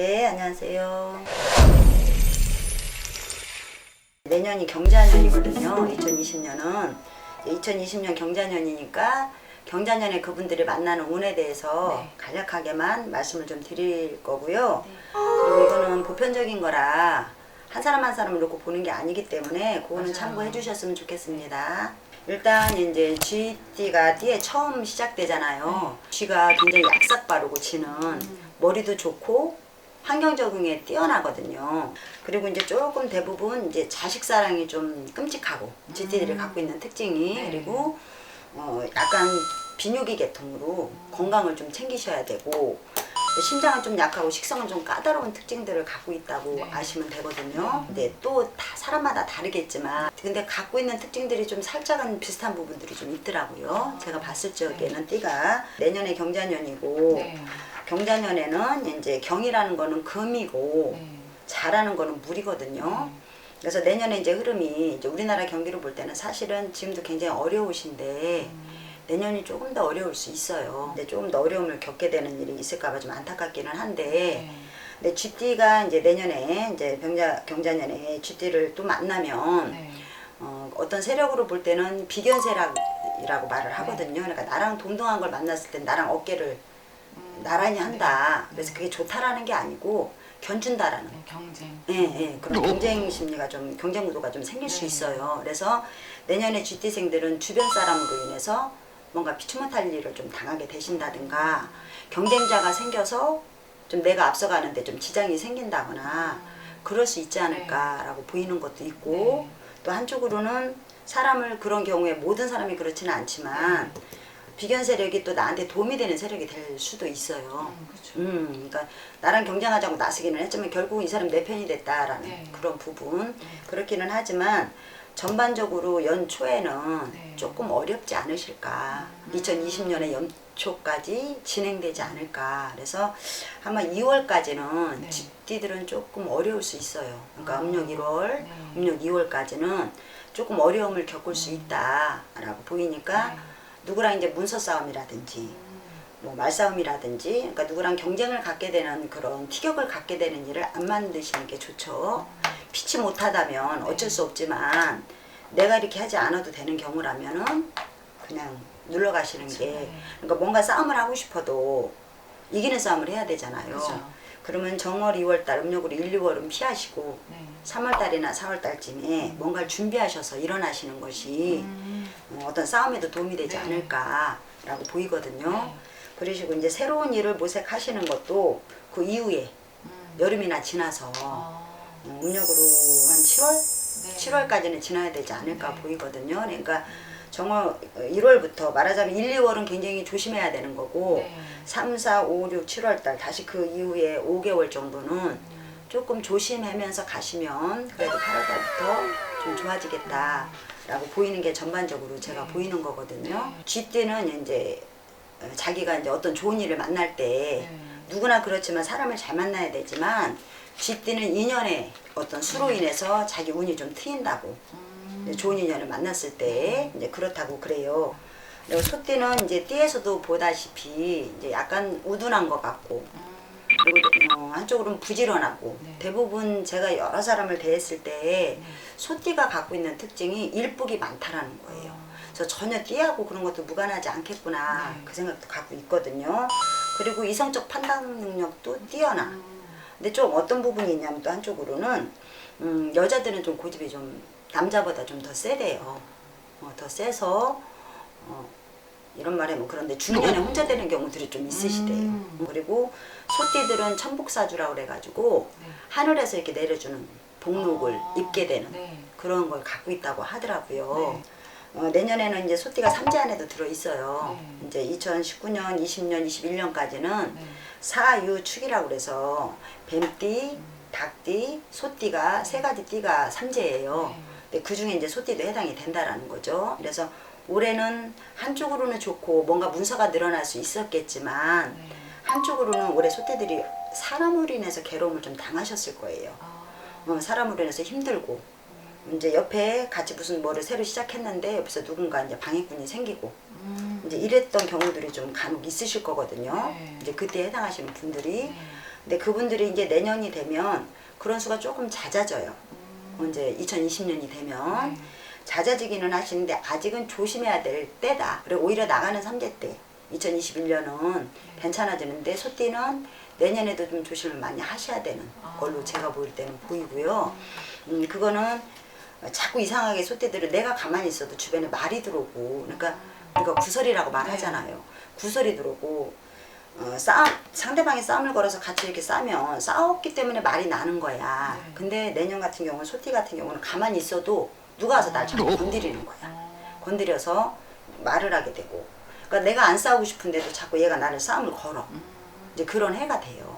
네, 안녕하세요. 내년이 경자년이거든요. 2020년은 2020년 경자년이니까 경자년에 그분들이 만나는 운에 대해서 네. 간략하게만 말씀을 좀 드릴 거고요. 그리고 이거는 보편적인 거라 한 사람 한 사람을 놓고 보는 게 아니기 때문에 그거는 맞아요. 참고해 주셨으면 좋겠습니다. 일단 이제 쥐띠가 띠에 처음 시작되잖아요. 쥐가 굉장히 약삭 빠르고 쥐는 머리도 좋고 환경 적응에 뛰어나거든요. 그리고 이제 조금 대부분 이제 자식 사랑이 좀 끔찍하고 쥐띠들이 갖고 있는 특징이 네. 그리고 어 약간 비뇨기 계통으로 건강을 좀 챙기셔야 되고 심장은 좀 약하고 식성은 좀 까다로운 특징들을 갖고 있다고 네. 아시면 되거든요. 근데 또 다 사람마다 다르겠지만 근데 갖고 있는 특징들이 좀 살짝은 비슷한 부분들이 좀 있더라고요. 제가 봤을 적에는 띠가 내년에 경자년이고 네. 경자년에는 이제 경이라는 거는 금이고 네. 잘하는 거는 물이거든요. 그래서 내년에 이제 흐름이 이제 우리나라 경기로 볼 때는 사실은 지금도 굉장히 어려우신데 내년이 조금 더 어려울 수 있어요. 근데 조금 더 어려움을 겪게 되는 일이 있을까봐 좀 안타깝기는 한데, 네. 근데 쥐띠가 이제 내년에 이제 병자 경자년에 쥐띠를 또 만나면 네. 어, 어떤 세력으로 볼 때는 비견세력이라고 말을 하거든요. 그러니까 나랑 동등한 걸 만났을 땐 나랑 어깨를 음, 나란히 한다. 네. 그래서 그게 좋다라는 게 아니고 견준다라는 네, 경쟁. 예, 예. 그런 경쟁 심리가 좀, 경쟁 구도가 좀 생길 수 네. 있어요. 그래서 내년에 GT생들은 주변 사람으로 인해서 뭔가 피치 못할 일을 좀 당하게 되신다든가 경쟁자가 생겨서 좀 내가 앞서가는데 좀 지장이 생긴다거나 그럴 수 있지 않을까라고 보이는 것도 있고 네. 또 한쪽으로는 사람을 그런 경우에 모든 사람이 그렇지는 않지만 비견 세력이 또 나한테 도움이 되는 세력이 될 수도 있어요. 음, 그렇죠. 음, 그러니까 나랑 경쟁하자고 나서기는 했지만 결국 이 사람 내 편이 됐다라는 네. 그런 부분 그렇기는 하지만 전반적으로 연초에는 네. 조금 어렵지 않으실까. 음. 2020년의 연초까지 진행되지 않을까. 그래서 아마 2월까지는 네. 집디들은 조금 어려울 수 있어요. 그러니까 아, 음력 1월, 네. 음력 2월까지는 조금 어려움을 겪을 수 있다라고 보이니까 네. 누구랑 이제 문서 싸움이라든지 뭐 말싸움이라든지 그러니까 누구랑 경쟁을 갖게 되는 그런 티격을 갖게 되는 일을 안 만드시는 게 좋죠. 피치 못하다면 어쩔 수 없지만 내가 이렇게 하지 않아도 되는 경우라면은 그냥 눌러 가시는 게 네. 그러니까 뭔가 싸움을 하고 싶어도 이기는 싸움을 해야 되잖아요. 그죠. 그러면 정월 2월 달 음력으로 1, 2월은 피하시고 네. 3월 달이나 4월 달쯤에 뭔가를 준비하셔서 일어나시는 것이 음, 어, 어떤 싸움에도 도움이 되지 네. 않을까라고 보이거든요. 네. 그러시고 이제 새로운 일을 모색하시는 것도 그 이후에 음. 여름이나 지나서 아, 어, 음력으로 한 7월? 네. 7월까지는 지나야 되지 않을까 네. 보이거든요. 그러니까 정월 1월부터 말하자면 1, 2월은 굉장히 조심해야 되는 거고 네. 3, 4, 5, 6, 7월 달 다시 그 이후에 5개월 정도는 음. 조금 조심하면서 가시면 그래도 8월 달부터 좀 좋아지겠다 라고 보이는 게 전반적으로 제가 네. 보이는 거거든요. 네. 쥐때는 이제 어, 자기가 이제 어떤 좋은 일을 만날 때 네. 누구나 그렇지만 사람을 잘 만나야 되지만 쥐띠는 인연의 어떤 수로 인해서 자기 운이 좀 트인다고 음. 좋은 인연을 만났을 때 이제 그렇다고 그래요. 그리고 소띠는 이제 띠에서도 보다시피 이제 약간 우둔한 것 같고 음. 그리고 어, 한쪽으로는 부지런하고 네. 대부분 제가 여러 사람을 대했을 때 네. 소띠가 갖고 있는 특징이 일복이 많다라는 거예요. 그래서 전혀 띠하고 그런 것도 무관하지 않겠구나 네. 그 생각도 갖고 있거든요. 그리고 이성적 판단 능력도 뛰어나. 음. 근데 좀 어떤 부분이 있냐면 또 한쪽으로는 음, 여자들은 좀 고집이 좀 남자보다 좀 더 세대요. 어, 더 세서 어, 이런 말에 뭐 그런데 중년에 혼자 되는 경우들이 좀 있으시대요. 음. 그리고 소띠들은 천복사주라고 그래가지고 네. 하늘에서 이렇게 내려주는 복록을 아, 입게 되는 네. 그런 걸 갖고 있다고 하더라고요. 네. 어, 내년에는 이제 소띠가 삼재 안에도 들어 있어요. 네. 이제 2019년, 20년, 21년까지는 네. 사유축이라고 그래서 뱀띠, 닭띠, 소띠가 세 가지 띠가 삼재예요. 네. 근데 그 중에 이제 소띠도 해당이 된다라는 거죠. 그래서 올해는 한쪽으로는 좋고 뭔가 문서가 늘어날 수 있었겠지만 네. 한쪽으로는 올해 소띠들이 사람으로 인해서 괴로움을 좀 당하셨을 거예요. 아, 어, 사람으로 인해서 힘들고 이제 옆에 같이 무슨 뭐를 새로 시작했는데 옆에서 누군가 이제 방해꾼이 생기고 음. 이제 이랬던 경우들이 좀 간혹 있으실 거거든요. 네. 이제 그때 해당하시는 분들이 네. 근데 그분들이 이제 내년이 되면 그런 수가 조금 잦아져요. 이제 2020년이 되면 네. 잦아지기는 하시는데 아직은 조심해야 될 때다. 그리고 오히려 나가는 삼재 때 2021년은 괜찮아지는데 소띠는 내년에도 좀 조심을 많이 하셔야 되는 아. 걸로 제가 보일 때는 보이고요. 음, 그거는 자꾸 이상하게 소띠들은 내가 가만히 있어도 주변에 말이 들어오고 그러니까 우리가 구설이라고 말하잖아요. 구설이 들어오고 어, 싸움 상대방이 싸움을 걸어서 같이 이렇게 싸면 싸웠기 때문에 말이 나는 거야. 네. 근데 내년 같은 경우는 소띠 같은 경우는 가만히 있어도 누가 와서 날 자꾸 건드리는 거야. 어. 건드려서 말을 하게 되고. 그러니까 내가 안 싸우고 싶은데도 자꾸 얘가 나를 싸움을 걸어. 이제 그런 해가 돼요.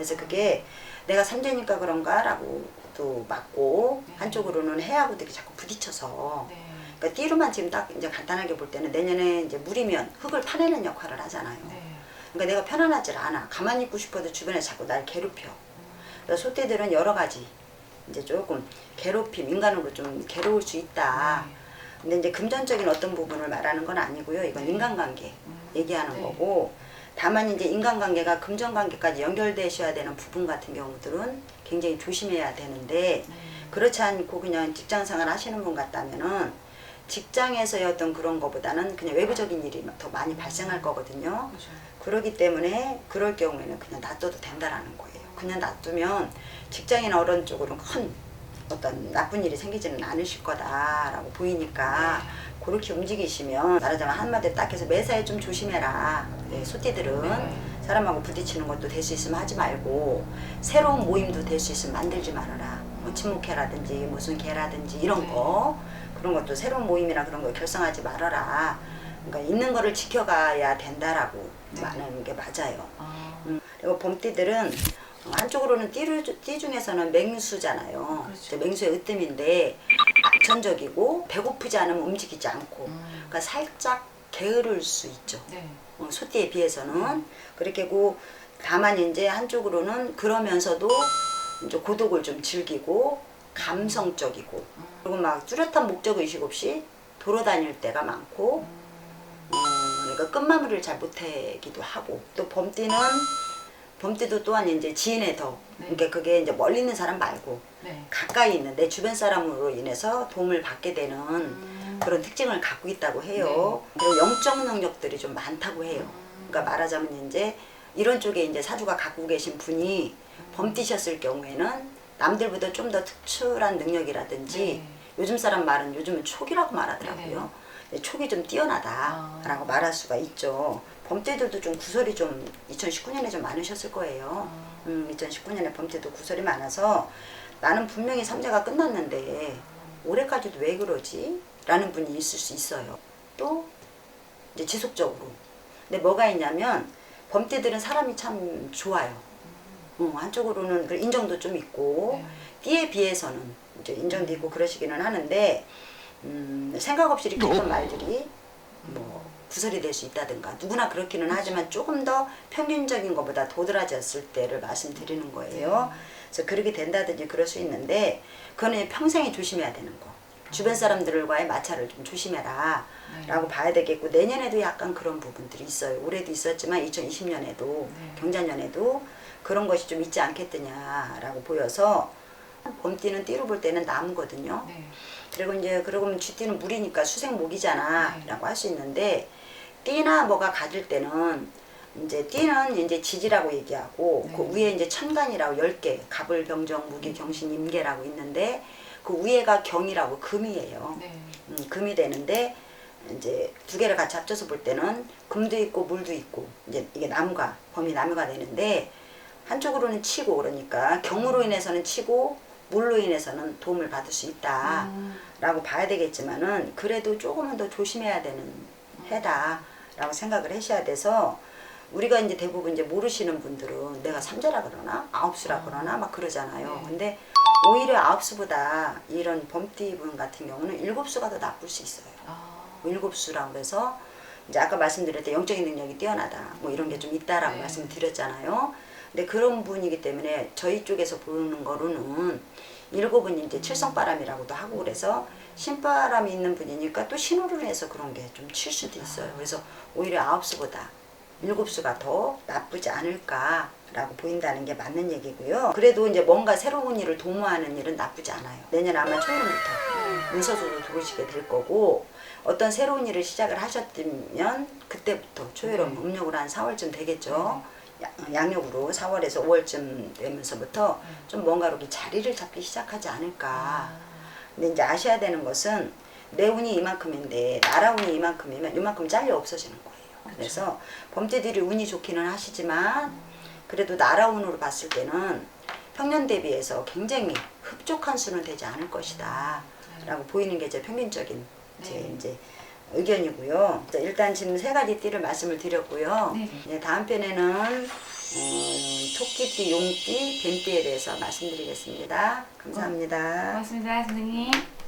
그래서 그게 내가 삼재니까 그런가라고 또 맞고 네. 한쪽으로는 해하고 되게 자꾸 부딪혀서 네. 그러니까 띠로만 지금 딱 이제 간단하게 볼 때는 내년에 이제 물이면 흙을 파내는 역할을 하잖아요. 네. 그러니까 내가 편안하질 않아. 가만히 있고 싶어도 주변에 자꾸 날 괴롭혀. 그래서 소떼들은 여러 가지 이제 조금 괴롭힘, 인간으로 좀 괴로울 수 있다. 네. 근데 이제 금전적인 어떤 부분을 말하는 건 아니고요. 이건 네. 인간관계 음. 얘기하는 네. 거고. 다만 이제 인간관계가 금전관계까지 연결되셔야 되는 부분 같은 경우들은 굉장히 조심해야 되는데 네. 그렇지 않고 그냥 직장생활 하시는 분 같다면은 직장에서의 어떤 그런 거보다는 그냥 외부적인 일이 더 많이 발생할 거거든요. 그러기 때문에 그럴 경우에는 그냥 놔둬도 된다라는 거예요. 그냥 놔두면 직장이나 어떤 쪽으로 큰 어떤 나쁜 일이 생기지는 않으실 거다라고 보이니까 그렇게 움직이시면 말하자면 한마디 딱 해서 매사에 좀 조심해라. 네, 소띠들은 네. 사람하고 부딪히는 것도 될 수 있으면 하지 말고 새로운 모임도 될 수 있으면 만들지 말아라. 뭐 친목회라든지 무슨 개라든지 이런 네. 거 그런 것도 새로운 모임이나 그런 거 결성하지 말아라. 그러니까 있는 거를 지켜가야 된다라고 네. 말하는 게 맞아요. 아. 음, 그리고 봄띠들은 어, 한쪽으로는 띠를, 띠 중에서는 맹수잖아요. 그렇죠. 맹수의 으뜸인데 낙천적이고 배고프지 않으면 움직이지 않고 음. 그러니까 살짝 게으를 수 있죠. 네. 어, 소띠에 비해서는 그렇게 고 다만 이제 한쪽으로는 그러면서도 이제 고독을 좀 즐기고 감성적이고 그리고 막 뚜렷한 목적 의식 없이 돌아다닐 때가 많고 어, 그러니까 끝마무리를 잘 못하기도 하고 또 범띠는 범띠도 또한 이제 지인의 덕 네. 그러니까 그게 이제 멀리 있는 사람 말고 네. 가까이 있는 내 주변 사람으로 인해서 도움을 받게 되는 음. 그런 특징을 갖고 있다고 해요. 그리고 영적 능력들이 좀 많다고 해요. 그러니까 말하자면 이제 이런 쪽에 이제 사주가 갖고 계신 분이 범띠셨을 경우에는 남들보다 좀 더 특출한 능력이라든지 네. 요즘 사람 말은 요즘은 촉이라고 말하더라고요. 근데 촉이 좀 뛰어나다라고 아. 말할 수가 있죠. 범띠들도 좀 구설이 좀 2019년에 좀 많으셨을 거예요. 아. 음, 2019년에 범띠도 구설이 많아서 나는 분명히 삼재가 끝났는데 올해까지도 왜 그러지? 라는 분이 있을 수 있어요. 또 이제 지속적으로. 근데 뭐가 있냐면 범띠들은 사람이 참 좋아요. 어, 한쪽으로는 그 인정도 좀 있고 네. 띠에 비해서는 이제 인정도 있고 그러시기는 하는데 음, 생각 없이 이렇게 했던 말들이 뭐 구설이 될 수 있다든가 누구나 그렇기는 하지만 조금 더 평균적인 것보다 도드라졌을 때를 말씀드리는 거예요. 그래서 그렇게 된다든지 그럴 수 있는데 그거는 평생에 조심해야 되는 거. 주변 사람들과의 마찰을 좀 조심해라 네. 라고 봐야 되겠고 내년에도 약간 그런 부분들이 있어요. 올해도 있었지만 2020년에도 네. 경자년에도 그런 것이 좀 있지 않겠느냐라고 보여서 봄띠는 띠로 볼 때는 나무거든요. 네. 그리고 이제 그러면 쥐띠는 물이니까 수생목이잖아 네. 라고 할 수 있는데 띠나 뭐가 가질 때는 이제 띠는 이제 지지라고 얘기하고 네. 그 위에 이제 천간이라고 10개 갑을 병정 무기 경신 임계라고 있는데 그 위에가 경이라고 금이에요. 네. 음, 금이 되는데 이제 두 개를 같이 합쳐서 볼 때는 금도 있고 물도 있고 이제 이게 나무가 범위 나무가 되는데 한쪽으로는 치고 그러니까 경으로 인해서는 치고 물로 인해서는 도움을 받을 수 있다라고 음. 봐야 되겠지만은 그래도 조금은 더 조심해야 되는 해다라고 생각을 하셔야 돼서 우리가 이제 대부분 이제 모르시는 분들은 내가 삼재라 그러나 아홉수라 그러나 막 그러잖아요. 네. 근데 오히려 아홉수보다 이런 범띠 분 같은 경우는 일곱수가 더 나쁠 수 있어요. 아. 일곱 수라고 해서 이제 아까 말씀드렸던 영적인 능력이 뛰어나다 뭐 이런 게 좀 있다라고 네. 말씀드렸잖아요. 근데 그런 분이기 때문에 저희 쪽에서 보는 거로는 일곱은 이제 칠성바람이라고도 하고 그래서 신바람이 있는 분이니까 또 신호를 해서 그런 게 좀 칠 수도 있어요. 그래서 오히려 아홉 수보다 일곱 수가 더 나쁘지 않을까 라고 라고 보인다는 게 맞는 얘기고요. 그래도 이제 뭔가 새로운 일을 도모하는 일은 나쁘지 않아요. 내년 아마 초여름부터 문서서도 들어오시게 될 거고 어떤 새로운 일을 시작을 하셨다면 그때부터 초여름 음력으로 한 4월쯤 되겠죠. 야- 양력으로 4월에서 5월쯤 되면서부터 좀 뭔가 이렇게 자리를 잡기 시작하지 않을까. 근데 이제 아셔야 되는 것은 내 운이 이만큼인데 나라 운이 이만큼이면 이만큼 잘려 없어지는 거예요. 그래서 범죄들이 운이 좋기는 하시지만 그래도 나라 운으로 봤을 때는 평년 대비해서 굉장히 흡족한 수는 되지 않을 것이다. 라고 보이는 게 제 평균적인 제 네. 이제 의견이고요. 자, 일단 지금 세 가지 띠를 말씀을 드렸고요. 네. 네, 다음 편에는 음, 토끼띠, 용띠, 뱀띠에 대해서 말씀드리겠습니다. 감사합니다. 고맙습니다, 선생님.